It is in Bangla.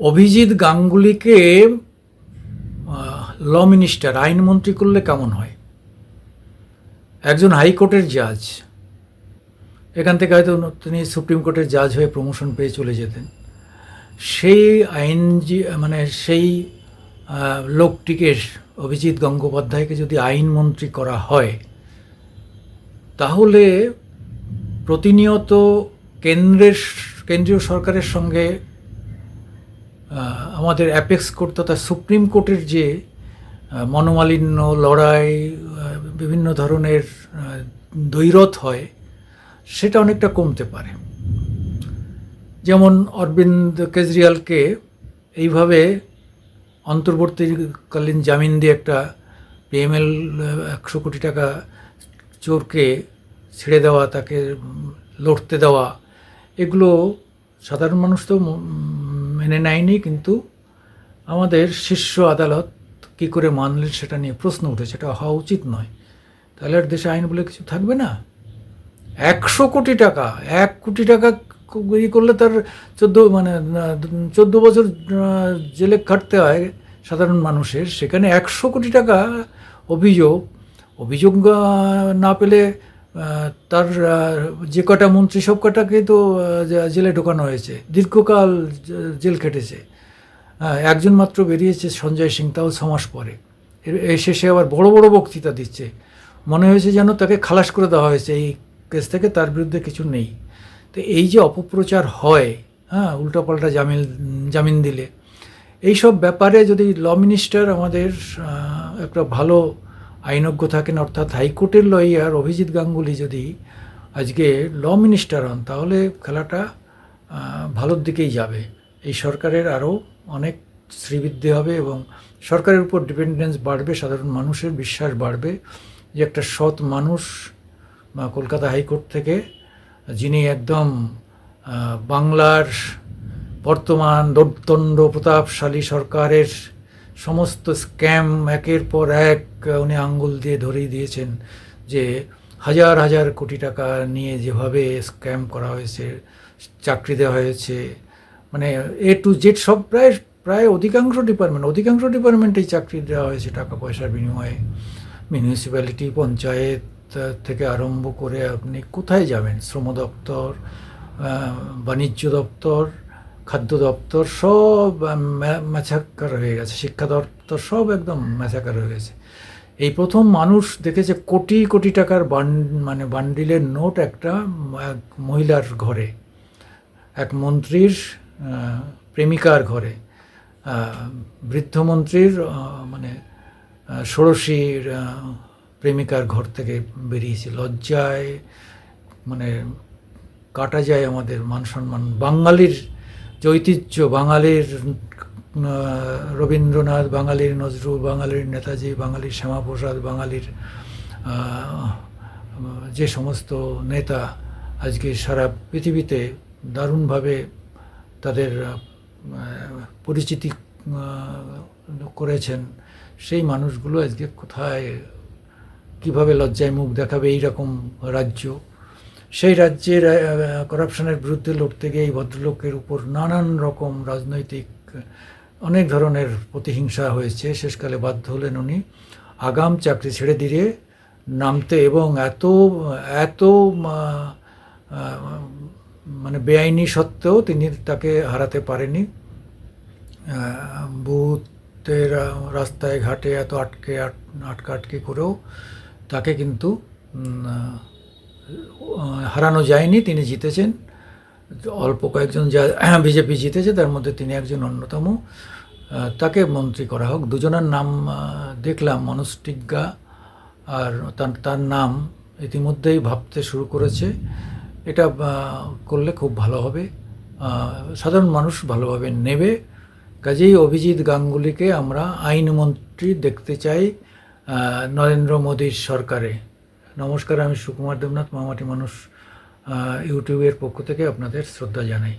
অভিজিৎ গাঙ্গুলিকে ল মিনিস্টার আইনমন্ত্রী করলে কেমন হয়? একজন হাইকোর্টের জাজ এখান থেকে হয়তো তিনি সুপ্রিম কোর্টের জাজ হয়ে প্রমোশন পেয়ে চলে যেতেন। সেই আইনজি মানে সেই লোকটিকে অভিজিৎ গঙ্গোপাধ্যায়কে যদি আইনমন্ত্রী করা হয়, তাহলে প্রতিনিয়ত কেন্দ্রের, কেন্দ্রীয় সরকারের সঙ্গে আমাদের অ্যাপেক্স কোর্ট তথা সুপ্রিম কোর্টের যে মনোমালিন্য লড়াই বিভিন্ন ধরনের আহ, দ্বৈরথ হয় সেটা অনেকটা কমতে পারে। যেমন অরবিন্দ কেজরিওয়ালকে এইভাবে অন্তর্বর্তীকালীন জামিন দিয়ে একটা পিএমএল একশো কোটি টাকা চোরকে ছেড়ে দেওয়া তাকে লড়তে দেওয়া এগুলো সাধারণ মানুষ তো মেনে নেয়নি, কিন্তু আমাদের শীর্ষ আদালত কী করে মানলেন সেটা নিয়ে প্রশ্ন উঠে, সেটা হওয়া উচিত নয়। তাহলে আর দেশে আইন বলে কিছু থাকবে না? একশো কোটি টাকা, এক কোটি টাকা ই করলে তার চোদ্দ মানে চোদ্দ বছর জেলে খাটতে হয় সাধারণ মানুষের, সেখানে একশো কোটি টাকা অভিযোগ অভিযোগ না পেলে তার যে কটা মন্ত্রী, সব কটাকে তো জেলে ঢোকানো হয়েছে। দীর্ঘকাল জেল খেটেছে। একজন মাত্র বেরিয়েছে সঞ্জয় সিং, তাও ছমাস পরে। সে আবার বড় বড় বক্তৃতা দিচ্ছে। মনে হয়েছে যেন তাকে খালাস করে দেওয়া হয়েছে। এই কেস থেকে তার বিরুদ্ধে কিছু নেই। তো এই যে অপপ্রচার হয় হ্যাঁ উল্টোপাল্টা জামিন জামিন দিলে, এইসব ব্যাপারে যদি ল মিনিস্টার আমাদের একটা ভালো আইনজ্ঞ থাকেন, অর্থাৎ হাইকোর্টের লয়ার অভিজিৎ গাঙ্গুলি যদি আজকে ল মিনিস্টার হন, তাহলে খেলাটা ভালোর দিকেই যাবে। এই সরকারের আরও অনেক শ্রীবৃদ্ধি হবে এবং সরকারের উপর ডিপেন্ডেন্স বাড়বে, সাধারণ মানুষের বিশ্বাস বাড়বে যে একটা সৎ মানুষ কলকাতা হাইকোর্ট থেকে, যিনি একদম বাংলার বর্তমান দোর্দণ্ড প্রতাপশালী সরকারের সমস্ত স্ক্যাম একের পর এক উনি আঙ্গুল দিয়ে ধরিয়ে দিয়েছেন যে হাজার হাজার কোটি টাকা নিয়ে যেভাবে স্ক্যাম করা হয়েছে, চাকরি দেওয়া হয়েছে মানে এ টু জেড সব প্রায় প্রায় অধিকাংশ ডিপার্টমেন্ট অধিকাংশ ডিপার্টমেন্টেই চাকরি দেওয়া হয়েছে টাকা পয়সার বিনিময়ে। মিউনিসিপ্যালিটি পঞ্চায়েত থেকে আরম্ভ করে আপনি কোথায় যাবেন? শ্রম দপ্তর বাণিজ্য দপ্তর খাদ্য দপ্তর সব ম্যাচাকার হয়ে গেছে, শিক্ষা দপ্তর সব একদম ম্যাচাকার হয়ে গেছে। এই প্রথম মানুষ দেখেছে কোটি কোটি টাকার বান মানে বান্ডিলের নোট একটা এক মহিলার ঘরে, এক মন্ত্রীর প্রেমিকার ঘরে। বৃদ্ধ মন্ত্রীর মানে ষোড়শীর প্রেমিকার ঘর থেকে বেরিয়েছে। লজ্জায় মানে কাটা যায় আমাদের মান সম্মান। বাঙালির যে ঐতিহ্য, বাঙালির রবীন্দ্রনাথ, বাঙালির নজরুল, বাঙালির নেতাজি, বাঙালির শ্যামাপ্রসাদ, বাঙালির যে সমস্ত নেতা আজকে সারা পৃথিবীতে দারুণভাবে তাদের পরিচিতি করেছেন, সেই মানুষগুলো আজকে কোথায়, কীভাবে লজ্জায় মুখ দেখাবে এই রকম রাজ্য। সেই রাজ্যের করাপশনের বিরুদ্ধে লড়তে গিয়ে এই ভদ্রলোকের উপর নানান রকম রাজনৈতিক, অনেক ধরনের প্রতিহিংসা হয়েছে। শেষকালে বাধ্য হলেন উনি। আগাম চাকরি ছেড়ে দিয়ে নামতে এবং এত এত মানে বেআইনি সত্ত্বেও তিনি তাকে হারাতে পারেনি বুথের রাস্তায় ঘাটে এত আটকে, আট- আটকা আটকে করেও তাকে কিন্তু হারানো যায়নি, তিনি জিতেছেন। অল্প কয়েকজন যা বিজেপি জিতেছে, তার মধ্যে তিনি একজন অন্যতম। তাকে মন্ত্রী করা হোক। দুজনের নাম দেখলাম মনস্টিজ্ঞা আর তার তার নাম ইতিমধ্যেই ভাবতে শুরু করেছে। এটা করলে খুব ভালো হবে। সাধারণ মানুষ ভালোভাবে নেবে। কাজেই অভিজিৎ গাঙ্গুলিকে আমরা আইনমন্ত্রী দেখতে চাই নরেন্দ্র মোদীর সরকারে। নমস্কার আমি সুকুমার দেবনাথ মামাটি মানুষ ইউটিউবের পক্ষ থেকে আপনাদের শ্রদ্ধা জানাই।